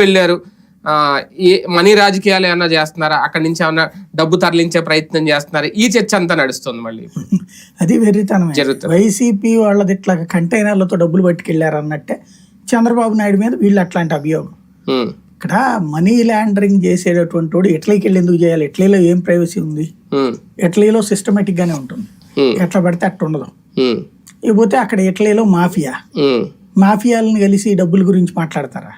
వెళ్ళారు. ఏ మనీ రాజకీయాలు ఏమన్నా చేస్తున్నారా? అక్కడి నుంచి ఏమన్నా డబ్బు తరలించే ప్రయత్నం చేస్తున్నారా? ఈ చర్చ అంతా నడుస్తుంది మళ్ళీ. అది వెర్రితనమే. జరుగుతుంది. వైసీపీ వాళ్ళది ఇట్లా కంటైనర్లతో డబ్బులు పట్టుకెళ్ళారు అన్నట్టే చంద్రబాబు నాయుడు మీద వీళ్ళు అట్లాంటి అభియోగం. ఇక్కడ మనీ లాండరింగ్ చేసేటటువంటి వాడు ఇటలీకి వెళ్ళి ఎందుకు చేయాలి? ఇటలీలో ఏం ప్రైవసీ ఉంది? ఇటలీలో సిస్టమేటిక్ గానే ఉంటుంది. ఎట్లా పడితే అట్లా ఉండదు. ఇకపోతే అక్కడ ఇటలీలో మాఫియా? మాఫియాలను కలిసి డబ్బుల గురించి మాట్లాడతారా?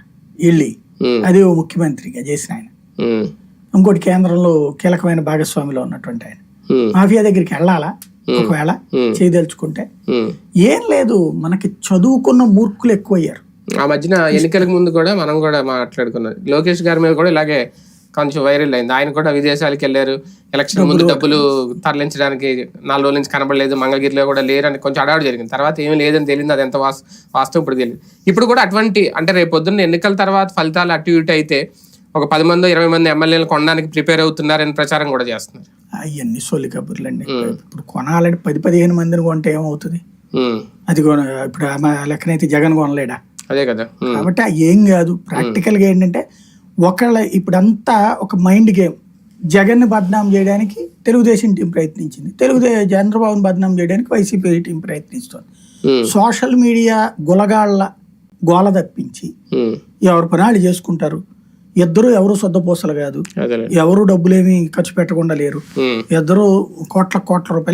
వెళ్ళి. అది ఓ ముఖ్యమంత్రిగా చేసిన ఆయన. ఇంకోటి కేంద్రంలో కీలకమైన భాగస్వామిలో ఉన్నటువంటి ఆయన. మాఫియా దగ్గరికి వెళ్ళాలా? ఒకవేళ. చేయదలుచుకుంటే. ఏం లేదు మనకి చదువుకున్న మూర్ఖులు ఎక్కువయ్యారు. ఆ మధ్యన ఎన్నికలకు ముందు కూడా మనం కూడా మాట్లాడుకున్నాం. లోకేష్ గారి మీద కూడా ఇలాగే కొంచెం వైరల్ అయింది. ఆయన కూడా విదేశాలకు వెళ్ళారు. ఎలక్షన్ ముందు డబ్బులు తరలించడానికి నాలుగు రోజుల నుంచి కనబడలేదు. మంగళగిరిలో కూడా లేరని కొంచెం అడవాడు జరిగింది. తర్వాత ఏమీ లేదని తెలియదు. అది ఎంత వాస్ వాస్తవం ఇప్పుడు తెలియదు. ఇప్పుడు కూడా అటువంటి అంటే రేపు పొద్దున్న ఎన్నికల తర్వాత ఫలితాలు అటు ఇటు అయితే ఒక పది మంది ఇరవై మంది ఎమ్మెల్యేలు కొనడానికి ప్రిపేర్ అవుతున్నారని ప్రచారం కూడా చేస్తున్నారు. అవన్నీ సొల్లి కబుర్లు అండి. ఇప్పుడు కొనాలంటే పది పదిహేను మందిని కొంటే ఏమవుతుంది? అది కొన ఇప్పుడు లెక్కనైతే జగన్ కొనలేడా? అదే కదా. కాబట్టి ఏం కాదు. ప్రాక్టికల్గా ఏంటంటే ఒకళ్ళ ఇప్పుడంతా ఒక మైండ్ గేమ్. జగన్ బద్నాం చేయడానికి తెలుగుదేశం టీం ప్రయత్నించింది. తెలుగుదే చంద్రబాబుని బద్నాం చేయడానికి వైసీపీ టీం ప్రయత్నిస్తుంది. సోషల్ మీడియా గులగాళ్ళ గోల తప్పించి ఎవరు పనాళ్ళు చేసుకుంటారు? ఇద్దరు ఎవరు సొద్దపోసలు కాదు. ఎవరు డబ్బులేమి ఖర్చు పెట్టకుండా లేరు. ఇద్దరు కోట్ల కోట్ల రూపాయలు